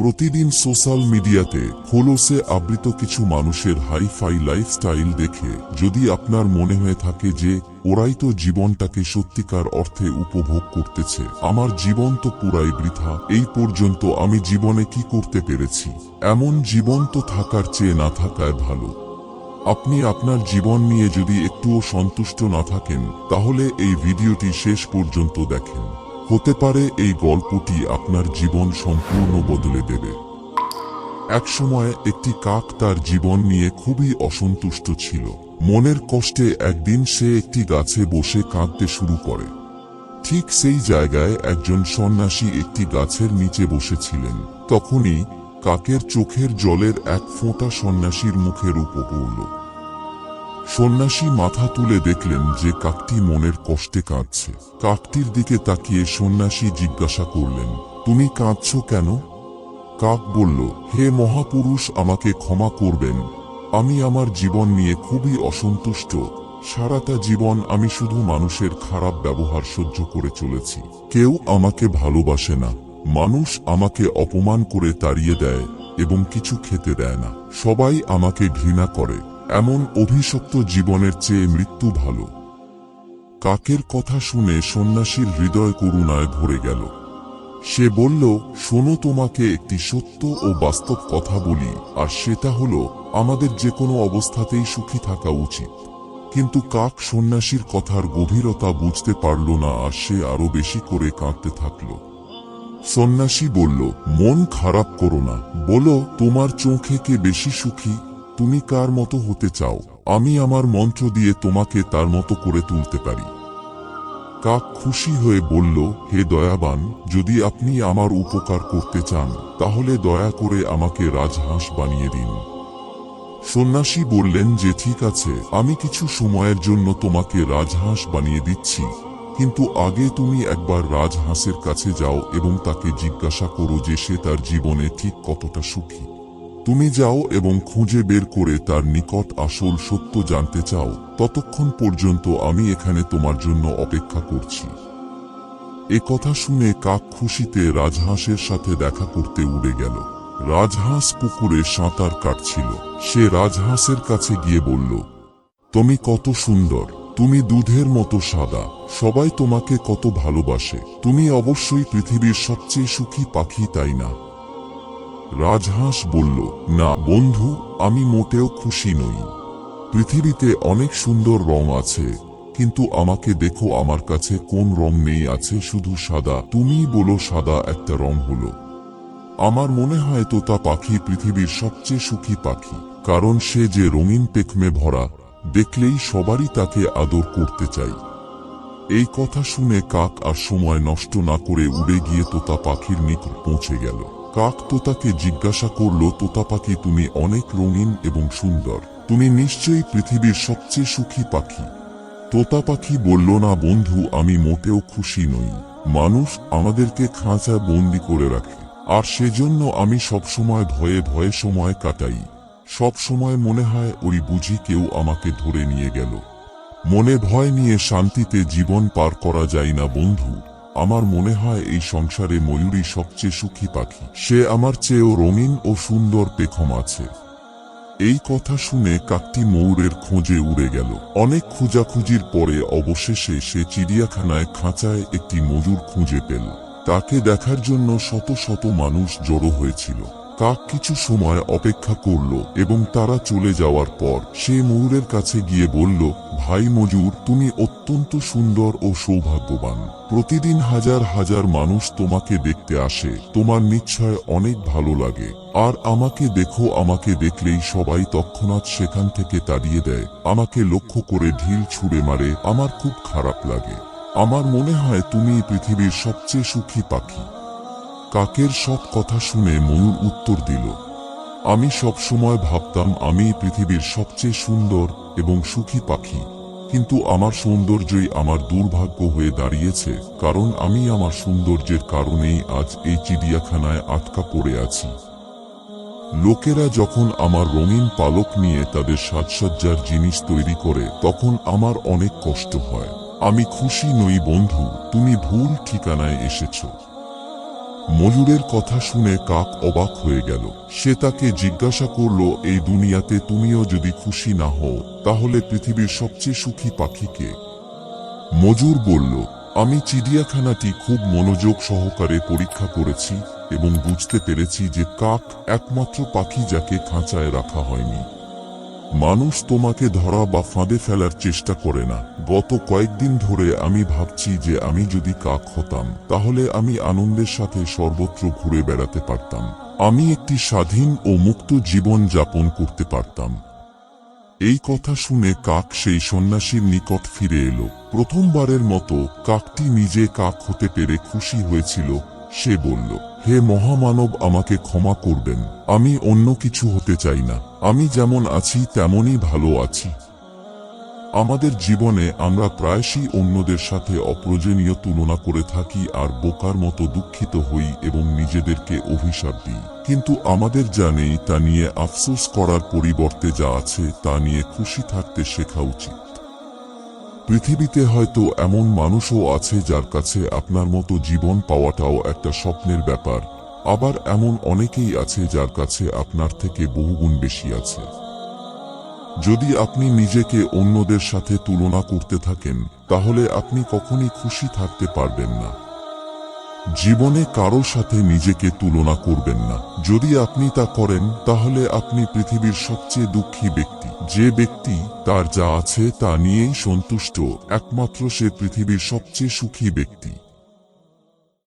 প্রতিদিন সোশ্যাল মিডিয়াতে খোলসে আবৃত কিছু মানুষের হাইফাই লাইফস্টাইল দেখে যদি আপনার মনে হয়ে থাকে যে, ওরাই তো জীবনটাকে সত্যিকার অর্থে উপভোগ করতেছে, আমার জীবন তো পুরাই বৃথা, এই পর্যন্ত আমি জীবনে কি করতে পেরেছি? এমন জীবন তো থাকার চেয়ে না থাকায় ভালো। আপনি আপনার জীবন নিয়ে যদি একটুও সন্তুষ্ট না থাকেন, তাহলে এই ভিডিওটি শেষ পর্যন্ত দেখেন। হতে পারে এই গল্পটি আপনার জীবন সম্পূর্ণ বদলে দেবে। একসময় একটি কাক তার জীবন নিয়ে খুবই অসন্তুষ্ট ছিল। মনের কষ্টে একদিন সে একটি গাছে বসে কাঁদতে শুরু করে। ঠিক সেই জায়গায় একজন সন্ন্যাসী একটি গাছের নিচে বসেছিলেন। তখনই কাকের চোখের জলের এক ফোঁটা সন্ন্যাসীর মুখের উপর পড়ল। সন্ন্যাসী মাথা তুলে দেখলেন যে কাকটি মনের কষ্টে কাঁদছে। কাকটির দিকে তাকিয়ে সন্ন্যাসী জিজ্ঞাসা করলেন, তুমি কাঁদছ কেন? কাক বলল, হে মহাপুরুষ, আমাকে ক্ষমা করবেন। আমি আমার জীবন নিয়ে খুবই অসন্তুষ্ট। সারাটা জীবন আমি শুধু মানুষের খারাপ ব্যবহার সহ্য করে চলেছি। কেউ আমাকে ভালোবাসে না। মানুষ আমাকে অপমান করে তাড়িয়ে দেয় এবং কিছু খেতে দেয় না। সবাই আমাকে ঘৃণা করে। এমন অভিশপ্ত জীবনের চেয়ে মৃত্যু ভালো। কাকের কথা শুনে সন্ন্যাসীর হৃদয় করুণায় ভরে গেল। সে বলল, শোনো তোমাকে একটি সত্য ও বাস্তব কথা বলি, আর সেটা হলো, আমাদের যে কোনো অবস্থাতেই সুখী থাকা উচিত। কিন্তু কাক সন্ন্যাসীর কথার গভীরতা বুঝতে পারল না, আর সে আরও বেশি করে কাঁদতে থাকল। সন্ন্যাসী বলল, মন খারাপ করো না। বলো, তোমার চোখে কে বেশি সুখী? তুমি কার মতো হতে চাও? আমি আমার মন্ত্র দিয়ে তোমাকে তার মতো করে তুলতে পারি। কাক খুশি হয়ে বলল, হে দয়াবান, যদি আপনি আমার উপকার করতে চান, তাহলে দয়া করে আমাকে রাজহাঁস বানিয়ে দিন। সন্ন্যাসী বললেন, যে ঠিক আছে, আমি কিছু সময়ের জন্য তোমাকে রাজহাঁস বানিয়ে দিচ্ছি, কিন্তু আগে তুমি একবার রাজহাঁসের কাছে যাও এবং তাকে জিজ্ঞাসা করো যে সে তার জীবনে ঠিক কতটা সুখী। তুমি যাও এবং খুঁজে বের করে তার নিকট আসল সত্য জানতে চাও। ততক্ষণ পর্যন্ত আমি এখানে তোমার জন্য অপেক্ষা করছি। এ কথা শুনে কাক খুশিতে রাজহাঁসের সাথে দেখা করতে উড়ে গেল। রাজহাঁস পুকুরে সাঁতার কাটছিল। সে রাজহাঁসের কাছে গিয়ে বলল, তুমি কত সুন্দর, তুমি দুধের মতো সাদা, সবাই তোমাকে কত ভালোবাসে। তুমি অবশ্যই পৃথিবীর সবচেয়ে সুখী পাখি, তাই না? রাজহাঁস বলল, না বন্ধু, আমি মোটেও খুশি নই। পৃথিবীতে অনেক সুন্দর রং আছে, কিন্তু আমাকে দেখো আমার কাছে কোন রং নেই আছে শুধু সাদা। তুমিই বলো সাদা একটা রং হলো। আমার মনে হয় তোতা পাখি পৃথিবীর সবচেয়ে সুখী পাখি, কারণ সে যে রঙিন পেখমে ভরা, দেখলেই সবারই তাকে আদর করতে চাই। এই কথা শুনে কাক আর সময় নষ্ট না করে উড়ে গিয়ে তোতা পাখির নিকট পৌঁছে গেল। কাক তোতাকে জিজ্ঞাসা করল তোতা পাখি তুমি অনেক রঙিন এবং সুন্দর। তুমি নিশ্চয়ই পৃথিবীর সবচেয়ে সুখী পাখি। তোতা পাখি বলল, না বন্ধু, আমি মোটেও খুশি নই। মানুষ আমাদেরকে খাঁচায় বন্দি করে রাখে, আর সেজন্য আমি সবসময় ভয়ে ভয়ে সময় কাটাই। সব সময় মনে হয় ওই বুঝি কেউ আমাকে ধরে নিয়ে গেল। মনে ভয় নিয়ে শান্তিতে জীবন পার করা যায় না বন্ধু। আমার মনে হয় এই সংসারে ময়ূরী সবচেয়ে সুখী পাখি। সে আমার চেয়েও রঙিন ও সুন্দর পেখম আছে। এই কথা শুনে কাকটি ময়ূরের খোঁজে উড়ে গেল। অনেক খোঁজাখুঁজির পরে অবশেষে সে চিড়িয়াখানায় খাঁচায় একটি ময়ূর খুঁজে পেল। তাকে দেখার জন্য শত শত মানুষ জড়ো হয়েছিল। কাক কিছু সময় অপেক্ষা করল এবং তারা চলে যাওয়ার পর সে ময়ূরের কাছে গিয়ে বলল, ভাই মজুর তুমি অত্যন্ত সুন্দর ও সৌভাগ্যবান। প্রতিদিন হাজার হাজার মানুষ তোমাকে দেখতে আসে। তোমার নিশ্চয় অনেক ভালো লাগে। আর আমাকে দেখো, আমাকে দেখলেই সবাই তৎক্ষণাৎ সেখান থেকে তাড়িয়ে দেয়। আমাকে লক্ষ্য করে ঢিল ছুঁড়ে মারে। আমার খুব খারাপ লাগে। আমার মনে হয় তুমি পৃথিবীর সবচেয়ে সুখী পাখি। কাকের সব কথা শুনে ময়ূর উত্তর দিল, আমি সব সময় ভাবতাম আমি পৃথিবীর সবচেয়ে সুন্দর এবং সুখী পাখি, কিন্তু আমার সৌন্দর্যই আমার দুর্ভাগ্য হয়ে দাঁড়িয়েছে, কারণ আমি আমার সৌন্দর্যের কারণেই আজ এই চিড়িয়াখানায় আটকা পড়ে আছি। লোকেরা যখন আমার রঙিন পালক নিয়ে তাদের সাজসজ্জার জিনিস তৈরি করে, তখন আমার অনেক কষ্ট হয়। আমি খুশি নই, বন্ধু, তুমি ভুল ঠিকানায় এসেছ। ময়ূরের কথা শুনে কাক অবাক হয়ে গেল। সে তাকে জিজ্ঞাসা করল, এই দুনিয়াতে তুমিও যদি খুশি না হও, তাহলে পৃথিবীর সবচেয়ে সুখী পাখি কে? মজুর বলল, আমি চিড়িয়াখানাটি খুব মনোযোগ সহকারে পরীক্ষা করেছি এবং বুঝতে পেরেছি যে কাক একমাত্র পাখি যাকে খাঁচায় রাখা হয়নি। মানুষ তোমাকে ধরা বা ফাঁদে ফেলার চেষ্টা করে না। গত কয়েকদিন ধরে আমি ভাবছি যে আমি যদি কাক হতাম, তাহলে আমি আনন্দের সাথে সর্বত্র ঘুরে বেড়াতে পারতাম। আমি একটি স্বাধীন ও মুক্ত জীবন যাপন করতে পারতাম। এই কথা শুনে কাক সেই সন্ন্যাসীর নিকট ফিরে এলো। প্রথমবারের মতো কাকটি নিজে কাক হতে পেরে খুশি হয়েছিল। সে বলল, হে মহামানব, আমাকে ক্ষমা করবেন। আমি অন্য কিছু হতে চাই না। আমি যেমন আছি, তেমনই ভালো আছি। আমাদের জীবনে আমরা প্রায়শই অন্যদের সাথে অপ্রয়োজনীয় তুলনা করে থাকি আর বোকার মতো দুঃখিত হই এবং নিজেদেরকে অভিশাপ দিই। কিন্তু আমাদের যা নেই, তা নিয়ে আফসোস করার পরিবর্তে যা আছে, তা নিয়ে খুশি থাকতে শেখা উচিত। পৃথিবীতে হয়তো এমন মানুষও আছে যার কাছে আপনার মতো জীবন পাওয়াটাও একটা স্বপ্নের ব্যাপার। আবার এমন অনেকেই আছে যার কাছে আপনার থেকে বহুগুণ বেশি আছে। যদি আপনি নিজেকে অন্যদের সাথে তুলনা করতে থাকেন, তাহলে আপনি কখনই খুশি থাকতে পারবেন না। জীবনে কারও সাথে নিজেকে তুলনা করবেন না। যদি আপনি তা করেন, তাহলে আপনি পৃথিবীর সবচেয়ে দুঃখী ব্যক্তি। যে ব্যক্তি তার যা আছে তা নিয়েই সন্তুষ্ট, একমাত্র সে পৃথিবীর সবচেয়ে সুখী ব্যক্তি।